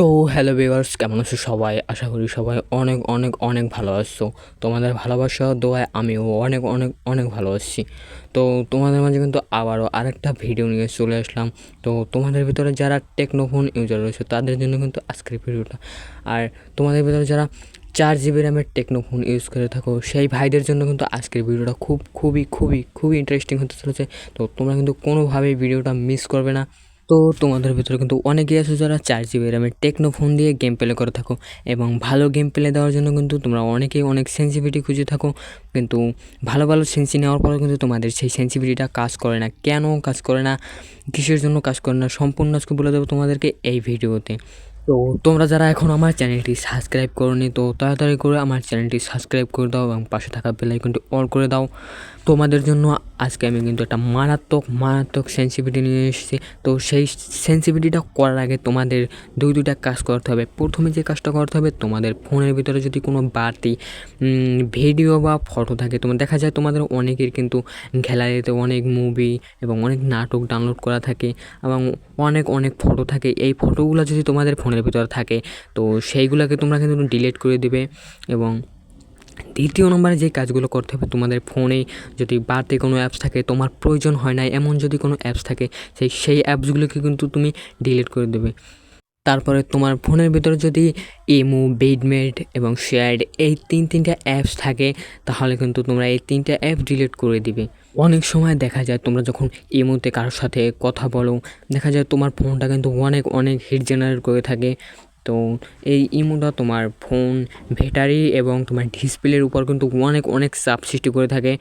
তো hello viewers কেমন আছো সবাই? আশা করি সবাই অনেক অনেক অনেক ভালো আছো। তোমাদের ভালোবাসা দোয়ায় আমিও অনেক অনেক অনেক ভালো আছি। তো তোমাদের মাঝে কিন্তু আবারও আরেকটা ভিডিও নিয়ে চলে আসলাম। তো তোমাদের ভিতরে যারা টেকনোফোন ইউজার রয়েছে, তাদের জন্য কিন্তু আজকের ভিডিওটা আর তোমাদের ভিতরে যারা চার জিবি র্যামের টেকনোফোন ইউজ করে থাকো, সেই ভাইদের জন্য কিন্তু আজকের ভিডিওটা খুব, খুবই খুবই খুবই ইন্টারেস্টিং হতে চলেছে। তো তোমরা কিন্তু কোনোভাবেই ভিডিওটা মিস করবে না। তো তোমাদের ভিতরে কিন্তু অনেকেই আছে যারা চার জিবি র্যামের টেকনো ফোন দিয়ে গেম প্লে করে থাকো এবং ভালো গেম প্লে দেওয়ার জন্য কিন্তু তোমরা অনেকেই অনেক সেন্সিভিটি খুঁজে থাকো। কিন্তু ভালো ভালো সেন্সি নেওয়ার পরেও কিন্তু তোমাদের সেই সেন্সিভিটিটা কাজ করে না। কেন কাজ করে না? কিসের জন্য কাজ করে না? সম্পূর্ণ আজকে বলে দেবো তোমাদেরকে এই ভিডিওতে। তো তোমরা যারা এখন আমার চ্যানেলটি সাবস্ক্রাইব করোনি, তো তাড়াতাড়ি করে আমার চ্যানেলটি সাবস্ক্রাইব করে দাও এবং পাশে থাকা বেল আইকনটি অল করে দাও। তোমাদের জন্য আজকে আমি কিন্তু একটা মারাত্মক মারাত্মক সেন্সিভিটি নিয়ে এসেছি। তো সেই সেন্সিভিটিটা করার আগে তোমাদের দুই, দুইটা কাজ করতে হবে। প্রথমে যে কাজটা করতে হবে, তোমাদের ফোনের ভিতরে যদি কোনো বাড়তি ভিডিও বা ফটো থাকে তোমার দেখা যায় তোমাদের অনেকের কিন্তু গ্যালারিতে অনেক মুভি এবং অনেক নাটক ডাউনলোড করা থাকে এবং অনেক অনেক ফটো থাকে। এই ফটোগুলো যদি তোমাদের ফোনের ভিতরে থাকে, তো সেইগুলোকে তোমরা কিন্তু ডিলিট করে দেবে এবং দ্বিতীয় নম্বরে যে কাজগুলো করতে হবে, তোমাদের ফোনে যদি বাড়তি কোনো অ্যাপস থাকে, তোমার প্রয়োজন হয় না এমন যদি কোনো অ্যাপস থাকে, সেই সেই অ্যাপসগুলোকে কিন্তু তুমি ডিলিট করে দেবে। তারপরে তোমার ফোনের ভিতরে যদি এমু বেডমেড এবং শেয়ার্ড এই তিন, তিনটা অ্যাপস থাকে, তাহলে কিন্তু তোমরা এই তিনটা অ্যাপ ডিলিট করে দিবে। অনেক সময় দেখা যায় তোমরা যখন এমুতে কারোর সাথে কথা বলো, দেখা যায় তোমার ফোনটা কিন্তু অনেক অনেক হিট জেনারেট করে থাকে। তো এই ইমোটা তোমার ফোন, ব্যাটারি এবং তোমার ডিসপ্লের উপর কিন্তু অনেক অনেক চাপ সৃষ্টি করে থাকে।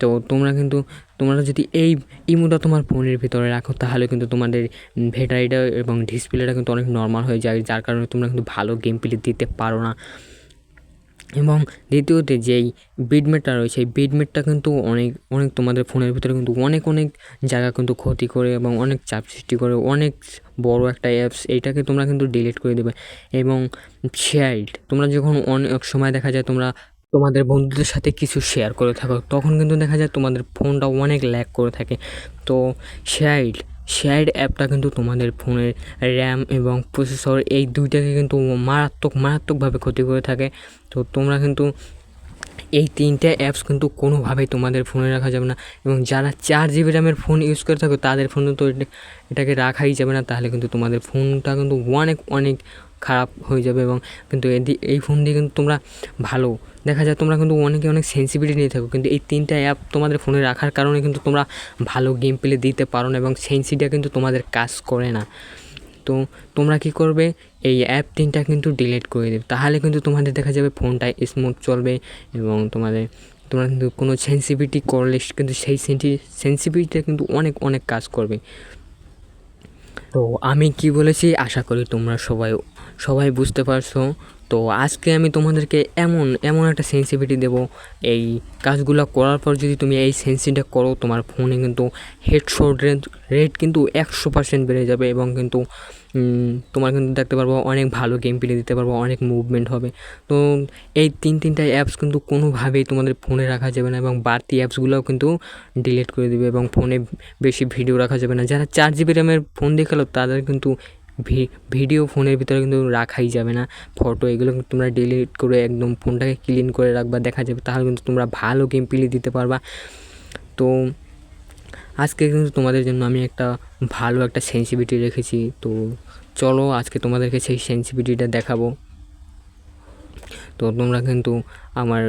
তো তোমরা কিন্তু, তোমরা যদি এই ইমোটা তোমার ফোনের ভিতরে রাখো, তাহলে কিন্তু তোমাদের ব্যাটারিটা এবং ডিসপ্লেটা কিন্তু অনেক নর্মাল হয়ে যায়। যার কারণে তোমরা কিন্তু ভালো গেম প্লে দিতে পারো না। এবং দ্বিতীয়তে যেই বিডমেটটা রয়েছে এই বিডমেটটা কিন্তু অনেক অনেক তোমাদের ফোনের ভিতরে কিন্তু অনেক অনেক জায়গা কিন্তু ক্ষতি করে এবং অনেক চাপ সৃষ্টি করে। অনেক বড় একটা অ্যাপস এইটাকে তোমরা কিন্তু ডিলিট করে দেবে। এবং শেয়ার্ড তোমরা যখন অনেক সময় দেখা যায় তোমরা তোমাদের বন্ধুদের সাথে কিছু শেয়ার করে থাকো, তখন কিন্তু দেখা যায় তোমাদের ফোনটা অনেক ল্যাক করে থাকে। তো শেয়ার্ড শেয়ার্ড অ্যাপটা কিন্তু তোমাদের ফোনের র্যাম এবং প্রসেসর এই দুইটাকে কিন্তু মারাত্মক, মারাত্মকভাবে ক্ষতি করে থাকে। তো তোমরা কিন্তু এই তিনটে অ্যাপস কিন্তু কোনোভাবেই তোমাদের ফোনে রাখা যাবে না এবং যারা চার জিবি র্যামের ফোন ইউজ করে থাকো, তাদের ফোনে তো এটাকে রাখাই যাবে না। তাহলে কিন্তু তোমাদের ফোনটা কিন্তু অনেক অনেক খারাপ হয়ে যাবে এবং কিন্তু এই ফোন দিয়ে কিন্তু তোমরা ভালো। দেখা যায় তোমরা কিন্তু অনেকে অনেক সেন্সিবিলিটি নিয়ে থাকো, কিন্তু এই তিনটা অ্যাপ তোমাদের ফোনে রাখার কারণে কিন্তু তোমরা ভালো গেম প্লে দিতে পারো না এবং সেন্সিটা কিন্তু তোমাদের কাজ করে না। তো তোমরা কি করবে? এই অ্যাপ তিনটা কিন্তু ডিলিট করে দেবে। তাহলে কিন্তু তোমাদের দেখা যাবে ফোনটা স্মুথ চলবে এবং তোমাদের, তোমরা কিন্তু কোনো সেন্সিভিটি করলে কিন্তু সেই সেন্সি সেন্সিভিটিটা কিন্তু অনেক অনেক কাজ করবে। তো আমি কি বলেছি? আশা করি তোমরা সবাই সবাই বুঝতে পারছ। তো আজকে আমি তোমাদেরকে এমন এমন একটা সেন্সিভিটি দেবো। এই কাজগুলো করার পর যদি তুমি এই সেন্সিটা করো, তোমার ফোনে কিন্তু হেডশট রেট রেট কিন্তু একশো পার্সেন্ট বেড়ে যাবে এবং কিন্তু তোমার কিন্তু দেখতে পারব অনেক ভালো গেম প্লে দিতে পারব, অনেক মুভমেন্ট হবে। তো এই তিন, তিনটা অ্যাপস কিন্তু কোনোভাবেই তোমাদের ফোনে রাখা যাবে না এবং বাড়তি অ্যাপসগুলোও কিন্তু ডিলিট করে দেবে এবং ফোনে বেশি ভিডিও রাখা যাবে না। যারা চার জিবি র্যামের ফোন দেখাল তাদের কিন্তু ভিডিও ফোনের ভিতরে কিন্তু রাখাই যাবে না। ফটো এগুলো কিন্তু তোমরা ডিলিট করে একদম ফোনটাকে ক্লিন করে রাখবা, দেখা যাবে তাহলে কিন্তু তোমরা ভালো গেম প্লে দিতে পারবা। তো আজকে কিন্তু তোমাদের জন্য আমি একটা ভালো একটা সেন্সিভিটি রেখেছি। তো চলো আজকে তোমাদেরকে সেই সেন্সিভিটিটা দেখাবো। তো তোমরা কিন্তু আমার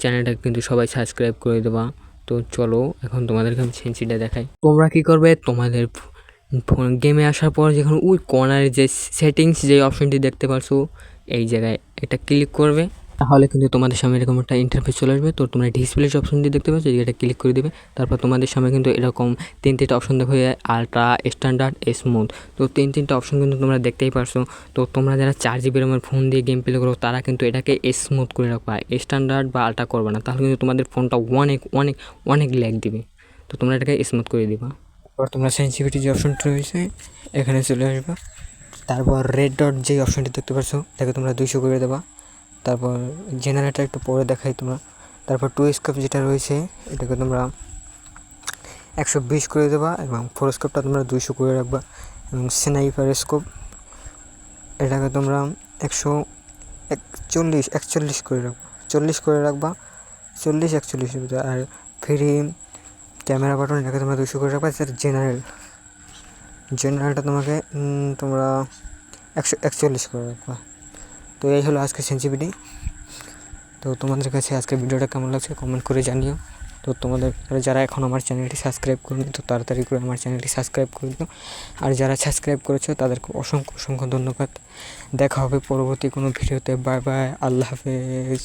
চ্যানেলটা কিন্তু সবাই সাবস্ক্রাইব করে দেবা। তো চলো এখন তোমাদেরকে আমি সেন্সিটা দেখাই। তোমরা কী করবে? তোমাদের গেমে আসার পর যখন ওই কর্নারে যে সেটিংস যে অপশনটি দেখতে পারছ, এই জায়গায় এটা ক্লিক করবে। তাহলে কিন্তু তোমাদের সামনে এরকম একটা ইন্টারফেস চলে আসবে। তো তোমরা ডিসপ্লে অপশনটি দেখতে পাচ্ছ এটা ক্লিক করে দিবে। তারপর তোমাদের সামনে কিন্তু এরকম তিন, তিনটা অপশন দেখো আলট্রা স্ট্যান্ডার্ড স্মুথ তো তিন, তিনটা অপশন কিন্তু তোমরা দেখতেই পারছ। তো তোমরা যারা চার জিবি র্যামের ফোন দিয়ে গেম প্লে করো, তারা কিন্তু এটাকে স্মুথ করে রাখবা। স্ট্যান্ডার্ড বা আলট্রা করবে না। তাহলে কিন্তু তোমাদের ফোনটা অনেক অনেক অনেক ল্যাগ দিবে। তো তোমরা এটাকে স্মুথ করে দিবা। তারপর তোমরা সেন্সিভিটি যে অপশনটা রয়েছে, এখানে চলে আসবে। তারপর রেড ডট যে অপশনটি দেখতে পাচ্ছ, তাকে তোমরা দুইশো করে দেবা। তারপর জেনারেটার একটু পরে দেখাই তোমরা। তারপর টু স্কোপ যেটা রয়েছে, এটাকে তোমরা একশো বিশ করে দেবা এবং ফোর স্কোপটা তোমরা দুইশো করে রাখবা। এবং স্নাইপার স্কোপ এটাকে তোমরা একশো বিশ করে দেবা এবং স্নাইপার স্কোপ এটাকে তোমরা একশো বিশ করে দেবা এবং ফোর স্কোপটা তোমরা দুইশো করে রাখবা এবং স্নাইপার স্কোপ এটাকে তোমরা একশো বিশ করে দেবা এবং স্নাইপার স্কোপ এটাকে তোমরা একশো বিশ করে দেবা এবং স্নাইপার স্কোপ এটাকে তোমরা একশো একচল্লিশ একচল্লিশ করে রাখবা। চল্লিশ করে রাখবা, চল্লিশ, একচল্লিশের ভিতরে। আর ফ্রি ক্যামেরা বাটন এটাকে তোমরা দুশো করে রাখবে স্যার জেনারেল জেনারেলটা তোমাকে তোমরা একশো, একচল্লিশ করে রাখবা। তো এই হলো আজকে সেন্সিভিটি তো তোমাদের কাছে আজকে ভিডিওটা কেমন লাগছে কমেন্ট করে জানিও। তো তোমাদের, যারা এখন আমার চ্যানেলটি সাবস্ক্রাইব করেনি, তো তাড়াতাড়ি করে আমার চ্যানেলটি সাবস্ক্রাইব করে দিও। আর যারা সাবস্ক্রাইব করেছ, তাদেরকে অসংখ্য অসংখ্য ধন্যবাদ। দেখা হবে পরবর্তী কোনো ভিডিওতে। বাই বাই আল্লাহ হাফেজ।